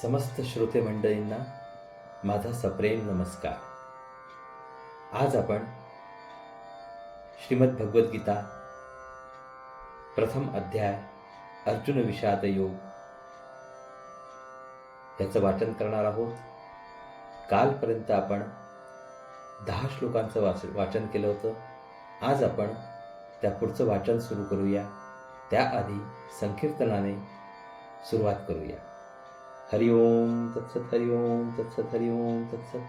समस्त श्रोते मंडळींना माझा सप्रेम नमस्कार. आज आपण श्रीमद भगवद्गीता प्रथम अध्याय अर्जुन विषाद योग याचं वाचन करणार आहोत. कालपर्यंत आपण दहा श्लोकांचं वाच वाचन केलं होतं. आज आपण त्या पुढचं वाचन सुरू करूया. त्याआधी संकीर्तनाने सुरुवात करूया. हरि ओम तत्सत हरि ओम तत्सत हरि ओम तत्सत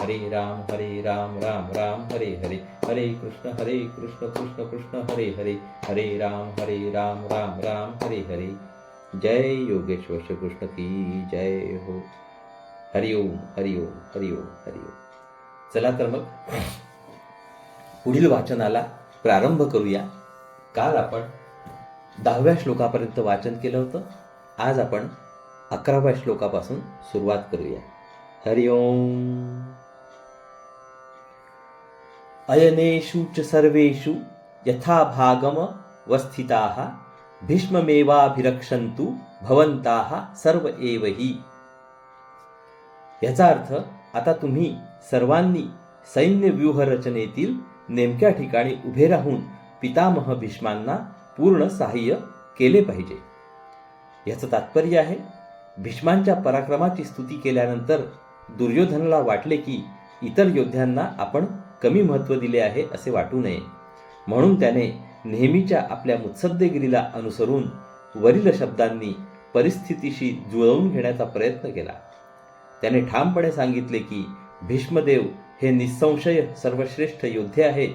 हरे राम हरे राम राम राम हरे हरे. हरे कृष्ण हरे कृष्ण कृष्ण कृष्ण हरे हरे. हरे राम हरे राम राम राम हरे हरे. जय योगेश्वर श्री कृष्ण की जय हो. हरिओम हरिओम हरिओम हरिओम चला तर मग पुढील वाचनाला प्रारंभ करूया. काल आपण दहाव्या श्लोकापर्यंत वाचन केलं होतं. आज आपण अकराव्या श्लोकापासून सुरुवात करूया. हरिओम अयनेषु च सर्वेषु यथा भागम वस्थिताः भीष्ममेवाभिरक्षन्तु भवन्ताः सर्व एव हि। याचा अर्थ आता तुम्ही सर्वांनी सैन्य व्यूहरचनेतील नेमक्या ठिकाणी उभे राहून पितामह भीष्मांना पूर्ण सहाय्य केले पाहिजे। याचं तात्पर्य आहे भीष्मांच्या पराक्रमाची स्तुती केल्यानंतर दुर्योधनाला वाटले की इतर योद्ध्यांना आपण कमी महत्त्व दिले आहे असे वाटू नये. म्हणून त्याने नेहमीच्या आपल्या मुत्सद्देगिरीला अनुसरून वरील शब्दांनी परिस्थितीशी जुळवून घेण्याचा प्रयत्न केला. त्याने ठामपणे सांगितले की भीष्मदेव हे निसंशय सर्वश्रेष्ठ योद्धे आहेत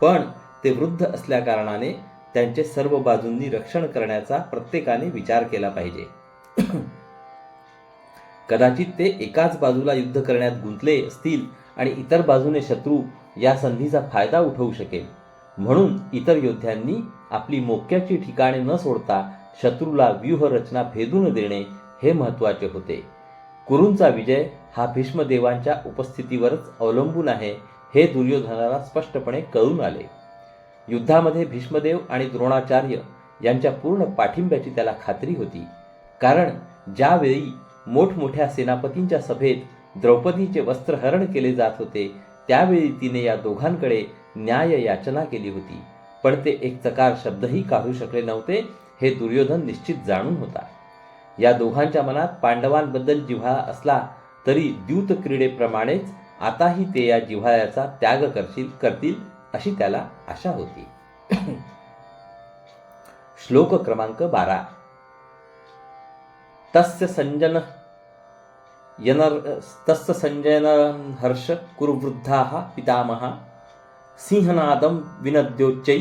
पण ते वृद्ध असल्याकारणाने त्यांचे सर्व बाजूंनी रक्षण करण्याचा प्रत्येकाने विचार केला पाहिजे. कदाचित ते एकाच बाजूला युद्ध करण्यात गुंतले असतील आणि इतर बाजूने शत्रू या संधीचा फायदा उठवू शकेल. म्हणून इतर योद्ध्यांनी आपली मोक्याची ठिकाणे न सोडता शत्रूला व्यूहरचना भेदून देणे हे महत्त्वाचे होते. कुरूंचा विजय हा भीष्मदेवांच्या उपस्थितीवरच अवलंबून आहे हे दुर्योधनाला स्पष्टपणे कळून आले. युद्धामध्ये भीष्मदेव आणि द्रोणाचार्य यांच्या पूर्ण पाठिंब्याची त्याला खात्री होती. कारण ज्यावेळी मोठमोठ्या सेनापतींच्या सभेत द्रौपदीचे वस्त्रहरण केले जात होते त्यावेळी तिने या दोघांकडे न्याय याचना केली होती. पण ते एक चकार शब्दही काढू शकले नव्हते हे दुर्योधन निश्चित जाणून होता. या दोघांच्या मनात पांडवांबद्दल जिव्हाळा असला तरी द्यूत क्रीडेप्रमाणेच आताही ते या जिव्हाळ्याचा त्याग करशील करतील अशी त्याला आशा होती. श्लोक क्रमांक बारा. तस्य संजन यनर तस्य संजयन हर्ष कुरुवृद्धाः पितामहा सिंहनादं विनद्योच्चै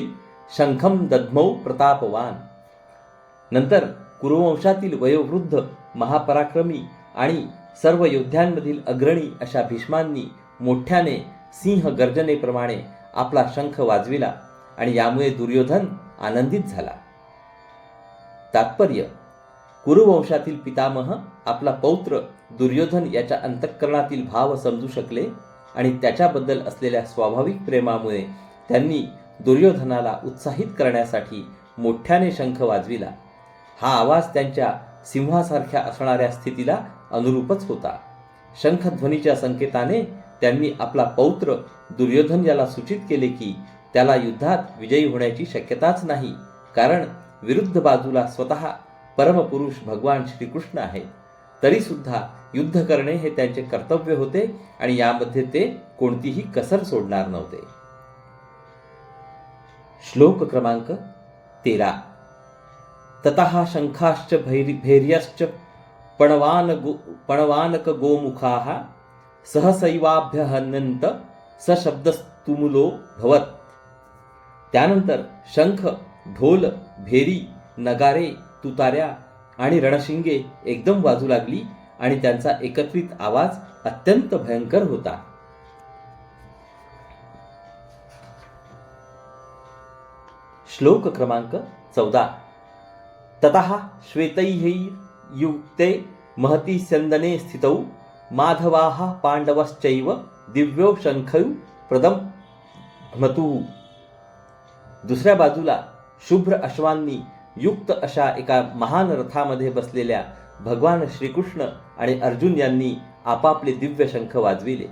शंखम दद्मौ प्रतापवान। नंतर कुरुवंशातील वयोवृद्ध महापराक्रमी आणि सर्व योद्ध्यांमधील अग्रणी अशा भीष्मांनी मोठ्याने सिंह गर्जनेप्रमाणे आपला शंख वाजविला आणि यामुळे दुर्योधन आनंदित झाला। तात्पर्य कुरुवंशातील पितामह आपला पौत्र दुर्योधन याच्या अंतःकरणातील भाव समजू शकले आणि त्याच्याबद्दल असलेल्या स्वाभाविक प्रेमामुळे त्यांनी दुर्योधनाला उत्साहित करण्यासाठी मोठ्याने शंख वाजविला. हा आवाज त्यांच्या सिंहासारख्या असणाऱ्या स्थितीला अनुरूपच होता. शंखध्वनीच्या संकेताने त्यांनी आपला पौत्र दुर्योधन याला सूचित केले की त्याला युद्धात विजयी होण्याची शक्यताच नाही कारण विरुद्ध बाजूला स्वतः परमपुरुष भगवान श्रीकृष्ण आहेत. तरीसुद्धा युद्ध करणे हे त्यांचे कर्तव्य होते आणि यामध्ये ते कोणतीही कसर सोडणार नव्हते. श्लोक क्रमांक तेरा. ततः शंखाश्च भैरी भैर्यश्च पणवान गो पणवानक गोमुखाः सहसैवाभ्य हनंत सशब्दस्तुमुलो भवत. त्यानंतर शंख ढोल भेरी नगारे तुताऱ्या आणि रणशिंगे एकदम वाजू लागली आणि त्यांचा एकत्रित आवाज अत्यंत भयंकर होता. श्लोक क्रमांक चौदा. ततः श्वेतैः युक्ते महती स्यन्दने स्थितौ माधवाः पांडवश्चैव दिव्यो शंखौ प्रदम मतू। दुसऱ्या बाजूला शुभ्र अश्वांनी युक्त अशा एका महान रथामध्ये बसलेल्या भगवान श्रीकृष्ण आणि अर्जुन यांनी आपापले दिव्य शंख वाजविले.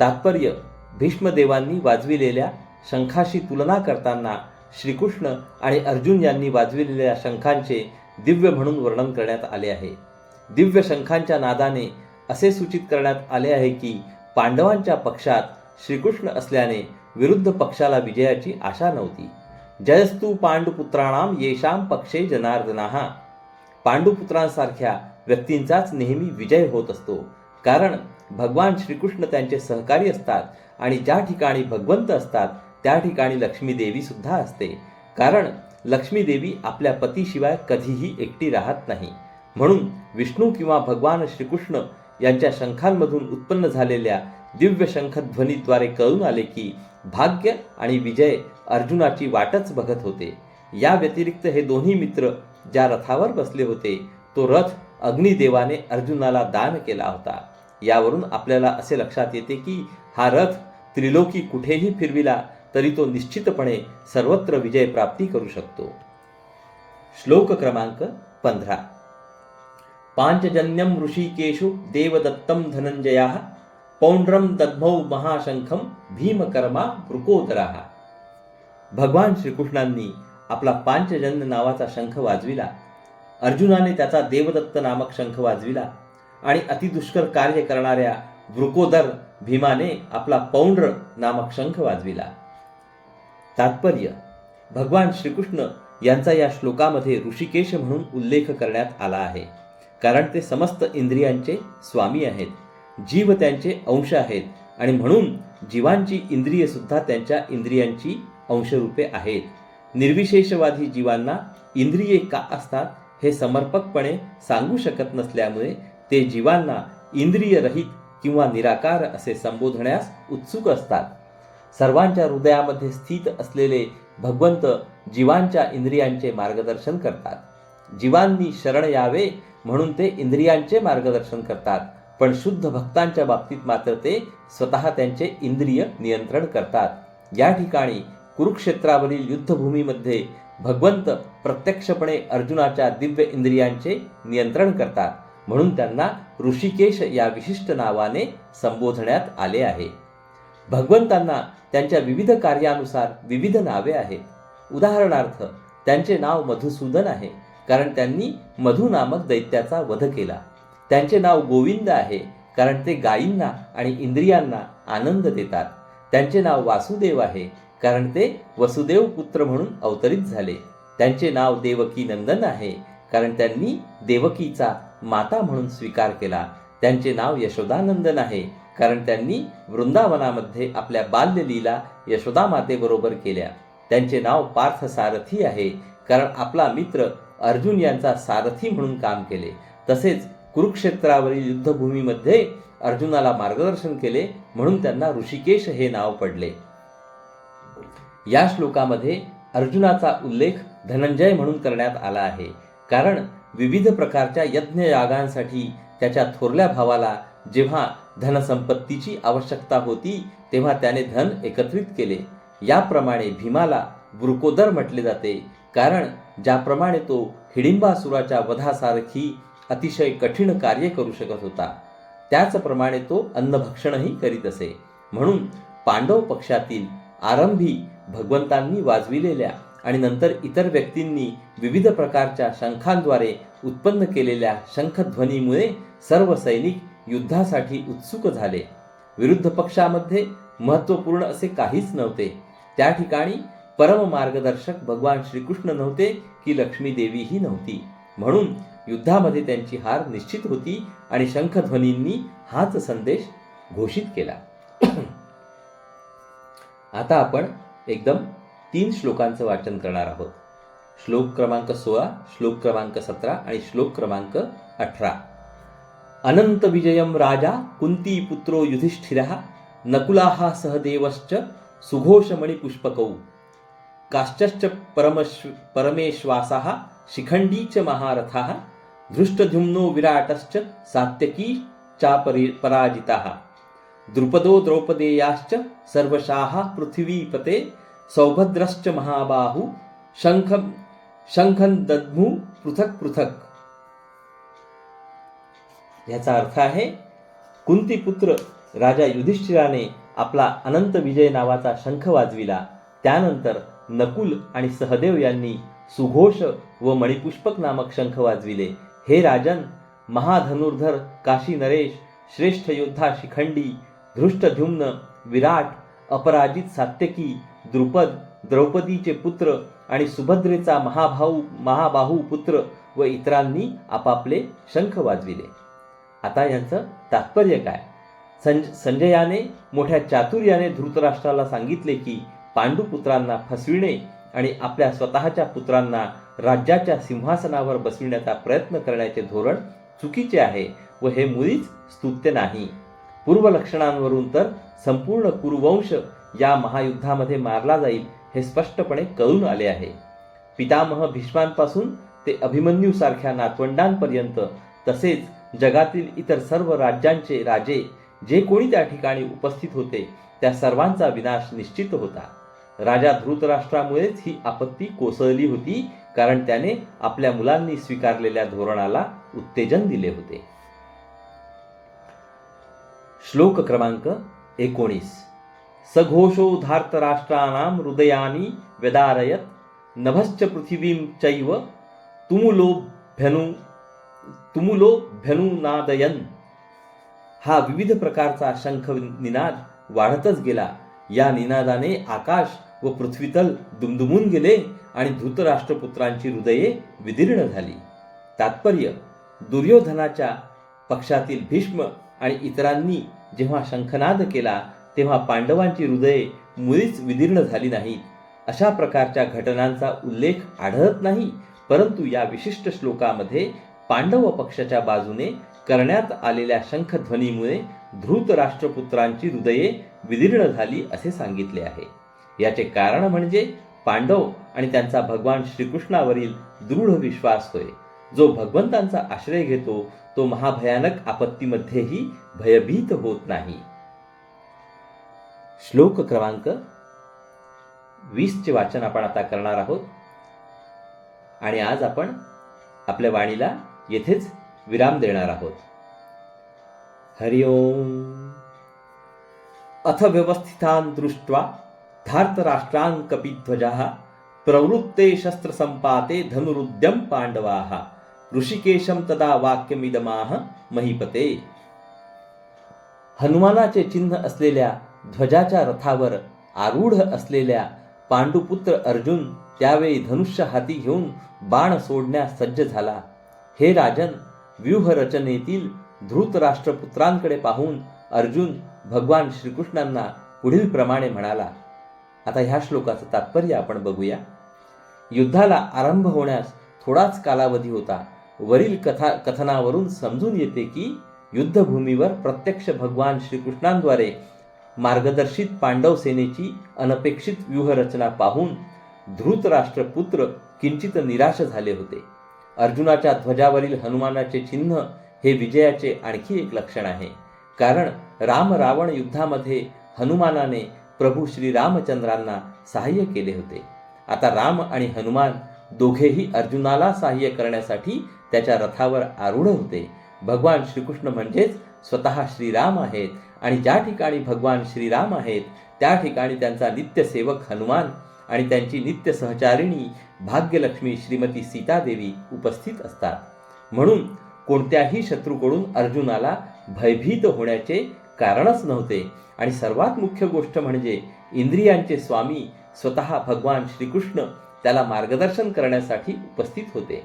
तात्पर्य भीष्मदेवांनी वाजविलेल्या शंखाशी तुलना करताना श्रीकृष्ण आणि अर्जुन यांनी वाजविलेल्या शंखांचे दिव्य म्हणून वर्णन करण्यात आले आहे. दिव्य शंखांच्या नादाने असे सूचित करण्यात आले आहे की पांडवांच्या पक्षात श्रीकृष्ण असल्याने विरुद्ध पक्षाला विजयाची आशा नव्हती. जयस्तु पांडुपुत्राणाम येशाम पक्षे जनार्दना. पांडुपुत्रांसारख्या व्यक्तींचाच नेहमी विजय होत असतो. कारण भगवान श्रीकृष्ण त्यांचे सहकारी असतात आणि ज्या ठिकाणी भगवंत असतात त्या ठिकाणी लक्ष्मी देवी सुद्धा असते. कारण लक्ष्मी देवी आपल्या पतीशिवाय कधीही एकटी राहत नाही. म्हणून विष्णू किंवा भगवान श्रीकृष्ण यांच्या शंखांमधून उत्पन्न झालेल्या दिव्य शंखध्वनीद्वारे कळून आले की भाग्य आणि विजय अर्जुनाची वाटच बघत होते. या व्यतिरिक्त हे दोन्ही मित्र ज्या रथावर बसले होते तो रथ अग्निदेवाने अर्जुनाला दान केला होता. यावरून आपल्याला असे लक्षात येते की हा रथ त्रिलोकी कुठेही फिरविला तरी तो निश्चितपणे सर्वत्र विजय प्राप्ती करू शकतो. श्लोक क्रमांक पंधरा. पांचजन्यम ऋषिकेशु देवदत्तम धनंजया पौंड्रम दद्मौ महाशंखम भीमकर्मा भृकोदरा भगवान श्रीकृष्णांनी आपला पांचजन्य नावाचा शंख वाजविला. अर्जुनाने त्याचा देवदत्त नामक शंख वाजविला आणि अतिदुष्कर कार्य करणाऱ्या वृकोदर भीमाने आपला पौंड्र नामक शंख वाजविला. तात्पर्य भगवान श्रीकृष्ण यांचा या श्लोकामध्ये ऋषिकेश म्हणून उल्लेख करण्यात आला आहे. कारण ते समस्त इंद्रियांचे स्वामी आहेत. जीव त्यांचे अंश आहेत आणि म्हणून जीवांची इंद्रिय सुद्धा त्यांच्या इंद्रियांची अंशरूपे आहेत. निर्विशेषवादी जीवांना इंद्रिये का असतात हे समर्पकपणे सांगू शकत नसल्यामुळे ते जीवांना इंद्रियरहित किंवा निराकार असे संबोधण्यास उत्सुक असतात. सर्वांच्या हृदयामध्ये स्थित असलेले भगवंत जीवांच्या इंद्रियांचे मार्गदर्शन करतात. जीवांनी शरण यावे म्हणून ते इंद्रियांचे मार्गदर्शन करतात. पण शुद्ध भक्तांच्या बाबतीत मात्र ते स्वतः त्यांचे इंद्रिय नियंत्रण करतात. या ठिकाणी कुरुक्षेत्रावरील युद्धभूमीमध्ये भगवंत प्रत्यक्षपणे अर्जुनाच्या दिव्य इंद्रियांचे नियंत्रण करतात म्हणून त्यांना ऋषिकेश या विशिष्ट नावाने संबोधण्यात आले आहे. भगवंतांना त्यांच्या विविध कार्यानुसार विविध नावे आहेत. उदाहरणार्थ त्यांचे नाव मधुसूदन आहे कारण त्यांनी मधु नामक दैत्याचा वध केला. त्यांचे नाव गोविंद आहे कारण ते गायींना आणि इंद्रियांना आनंद देतात. त्यांचे नाव वासुदेव आहे कारण ते वसुदेव पुत्र म्हणून अवतरित झाले. त्यांचे नाव देवकी नंदन आहे कारण त्यांनी देवकीचा माता म्हणून स्वीकार केला. त्यांचे नाव यशोदानंदन आहे कारण त्यांनी वृंदावनामध्ये आपल्या बाल्यलीला यशोदा मातेबरोबर केल्या. त्यांचे नाव पार्थ सारथी आहे कारण आपला मित्र अर्जुन यांचा सारथी म्हणून काम केले. तसेच कुरुक्षेत्रावरील युद्धभूमीमध्ये अर्जुनाला मार्गदर्शन केले म्हणून त्यांना ऋषिकेश हे नाव पडले. या श्लोकामध्ये अर्जुनाचा उल्लेख धनंजय म्हणून करण्यात आला आहे. कारण विविध प्रकारच्या यज्ञयागांसाठी त्याच्या थोरल्या भावाला जेव्हा धनसंपत्तीची आवश्यकता होती तेव्हा त्याने धन एकत्रित केले. याप्रमाणे भीमाला वृकोदर म्हटले जाते. कारण ज्याप्रमाणे तो हिडिंबासुराच्या वधासारखी अतिशय कठीण कार्य करू शकत होता. त्याचप्रमाणे तो अन्नभक्षणही करीत असे. म्हणून पांडव पक्षातील आरंभी भगवंतांनी वाजविलेल्या आणि नंतर इतर व्यक्तींनी विविध प्रकारच्या शंखांद्वारे उत्पन्न केलेल्या शंखध्वनीमुळे सर्व सैनिक युद्धासाठी उत्सुक झाले. विरुद्ध पक्षामध्ये महत्त्वपूर्ण असे काहीच नव्हते. त्या ठिकाणी परम मार्गदर्शक भगवान श्रीकृष्ण नव्हते की लक्ष्मी देवीही नव्हती. म्हणून युद्धामध्ये त्यांची हार निश्चित होती आणि शंखध्वनींनी हाच संदेश घोषित केला. आता आपण एकदम तीन श्लोकांचं वाचन करणार आहोत. श्लोक क्रमांक सोळा श्लोक क्रमांक सतरा आणि श्लोक क्रमांक अठरा. अनंत विजयम राजा कुंती पुत्रो युधिष्ठिरः नकुलाः सहदेवश्च सुघोषमणिपुष्पकौ. काश्चश्च परमश्व परमेश्वासा शिखंडी च महारथा धृष्टद्युम्नो विराटश्च सात्यकी चापरि पराजिताः। द्रुपदो द्रौपदेयाश्च सर्वशाः पृथिवीपते सौभद्रश्च महाबाहु शङ्खं शङ्खं दद्मु पृथक पृथक। याचा अर्थ आहे कुंतीपुत्र राजा युधिष्ठिराने आपला अनंत विजय नावाचा शंख वाजविला त्यानंतर नकुल आणि सहदेव यांनी सुघोष व मणिपुष्पक नामक शंख वाजविले. हे राजन महाधनुर्धर काशी नरेश श्रेष्ठ योद्धा शिखंडी धृष्टध्युम्न विराट अपराजित सात्यकी द्रुपद द्रौपदीचे पुत्र आणि सुभद्रेचा महाभाऊ महाबाहू पुत्र व इतरांनी आपापले शंख वाजविले. आता यांचं तात्पर्य काय? संज संजयाने मोठ्या चातुर्याने धृतराष्ट्राला सांगितले की पांडुपुत्रांना फसविणे आणि आपल्या स्वतःच्या पुत्रांना राज्याच्या सिंहासनावर बसविण्याचा प्रयत्न करण्याचे धोरण चुकीचे आहे व हे मुळीच स्तुत्य नाही. पूर्वलक्षणांवरून तर संपूर्ण कुरुवंश या महायुद्धामध्ये मारला जाईल हे स्पष्टपणे कळून आले आहे. पितामह भीष्मांपासून ते अभिमन्यू सारख्या नातवंडांपर्यंत तसेच जगातील इतर सर्व राज्यांचे राजे जे कोणी त्या ठिकाणी उपस्थित होते त्या सर्वांचा विनाश निश्चित होता. राजा धृतराष्ट्रामुळेच ही आपत्ती कोसळली होती कारण त्याने आपल्या मुलांनी स्वीकारलेल्या धोरणाला उत्तेजन दिले होते. श्लोक क्रमांक एकोणीस. सघोषो धार्तराष्ट्राणां हृदयानी व्यदारयत नभश्च पृथिवीं चैव तुमुलोभ्यनु तुमुलोभ्यनुनादयन हा विविध प्रकारचा शंख निनाद वाढतच गेला. या निनादाने आकाश व पृथ्वीतल दुमदुमून गेले आणि धृतराष्ट्रपुत्रांची हृदये विदीर्ण झाली. तात्पर्य दुर्योधनाच्या पक्षातील भीष्म आणि इतरांनी जेव्हा शंखनाद केला तेव्हा पांडवांची हृदये मुळीच विदीर्ण झाली नाहीत. अशा प्रकारच्या घटनांचा उल्लेख आढळत नाही परंतु या विशिष्ट श्लोकामध्ये पांडव पक्षाच्या बाजूने करण्यात आलेल्या शंखध्वनीमुळे धृत राष्ट्रपुत्रांची हृदये विदीर्ण झाली असे सांगितले आहे. याचे कारण म्हणजे पांडव आणि त्यांचा भगवान श्रीकृष्णावरील दृढ विश्वास होय. जो भगवंतांचा आश्रय घेतो तो महाभयानक आपत्तीमध्येही भयभीत होत नाही. श्लोक क्रमांक वीसचे वाचन आपण आता करणार आहोत. आणि आज आपण आपल्या वाणीला येथेच विराम देणार आहोत. हरिओम. अथ व्यवस्थितान दृष्ट्वा धार्तराष्ट्राङ्कपिध्वजः प्रवृत्ते शस्त्रसम्पाते धनुरुद्यं पाण्डवाः। ऋषिकेशं तदा वाक्यमिदमाह महीपते। हनुमानाचे चिन्ह असलेल्या ध्वजाच्या रथावर आरूढ असलेल्या पांडुपुत्र अर्जुन त्यावेळी धनुष्य हाती घेऊन बाण सोडण्यास सज्ज झाला. हे राजन व्यूहरचनेतील धृतराष्ट्रपुत्रांकडे पाहून अर्जुन भगवान श्रीकृष्णांना पुढील प्रमाणे म्हणाला आता ह्या श्लोकाचं तात्पर्य आपण बघूया. युद्धाला आरंभ होण्यास थोडाच कालावधी होता. वरील कथा कथनावरून समजून येते की युद्धभूमीवर प्रत्यक्ष भगवान श्रीकृष्णांद्वारे मार्गदर्शित पांडव सेनेची अनपेक्षित व्यूहरचना पाहून धृतराष्ट्रपुत्र किंचित निराश झाले होते. अर्जुनाच्या ध्वजावरील हनुमानाचे चिन्ह हे विजयाचे आणखी एक लक्षण आहे. कारण राम रावण युद्धामध्ये हनुमानाने प्रभू श्री रामचंद्रांना सहाय्य केले होते. आता राम आणि हनुमान दोघेही अर्जुनाला सहाय्य करण्यासाठी त्याच्या रथावर आरूढ होते. भगवान श्रीकृष्ण म्हणजेच स्वतः श्रीराम आहेत आणि ज्या ठिकाणी भगवान श्रीराम आहेत त्या ठिकाणी त्यांचा नित्यसेवक हनुमान आणि त्यांची नित्य सहचारिणी भाग्यलक्ष्मी श्रीमती सीतादेवी उपस्थित असतात. म्हणून कोणत्याही शत्रूकडून अर्जुनाला भयभीत होण्याचे कारणच नव्हते. आणि सर्वात मुख्य गोष्ट म्हणजे इंद्रियांचे स्वामी स्वतः भगवान श्रीकृष्ण त्याला मार्गदर्शन करण्यासाठी उपस्थित होते.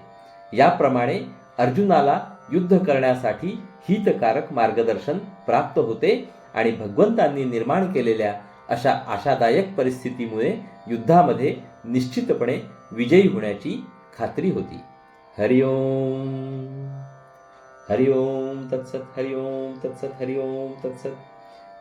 याप्रमाणे अर्जुनाला युद्ध करण्यासाठी हितकारक मार्गदर्शन प्राप्त होते आणि भगवंतांनी निर्माण केलेल्या अशा आशादायक परिस्थितीमुळे युद्धामध्ये निश्चितपणे विजयी होण्याची खात्री होती. हरिओम हरिओम तत्सत हरिओम तत्सत हरिओम तत्सत.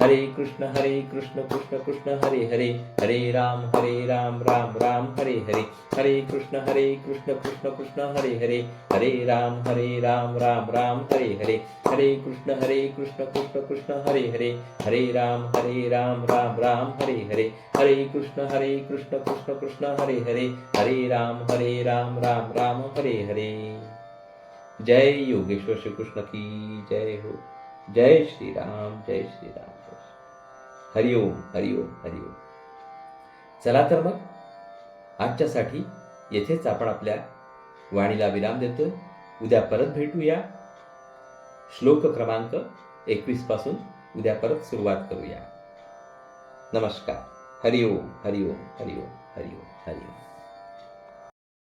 हरे कृष्ण हरे कृष्ण कृष्ण कृष्ण, हरे हरे। हरे राम हरे राम राम राम, हरे हरे। हरे कृष्ण हरे कृष्ण कृष्ण कृष्ण, हरे हरे। हरे राम हरे राम राम राम, हरे हरे। हरे कृष्ण हरे कृष्ण कृष्ण कृष्ण, हरे हरे। हरे राम हरे राम राम राम, हरे हरे। हरे कृष्ण हरे कृष्ण कृष्ण कृष्ण, हरे हरे। हरे राम हरे राम राम राम, हरे हरे। जय योगेश्वर श्री कृष्ण की जय हो। जय श्री राम, जय श्री राम। हरिओम हरिओम हरिओम चला तर मग आजच्यासाठी येथेच आपण आपल्या वाणीला विराम देतो उद्या परत भेटूया. श्लोक क्रमांक एकवीसपासून उद्या परत सुरुवात करूया. नमस्कार. हरिओम हरिओम हरिओम हरिओम हरिओम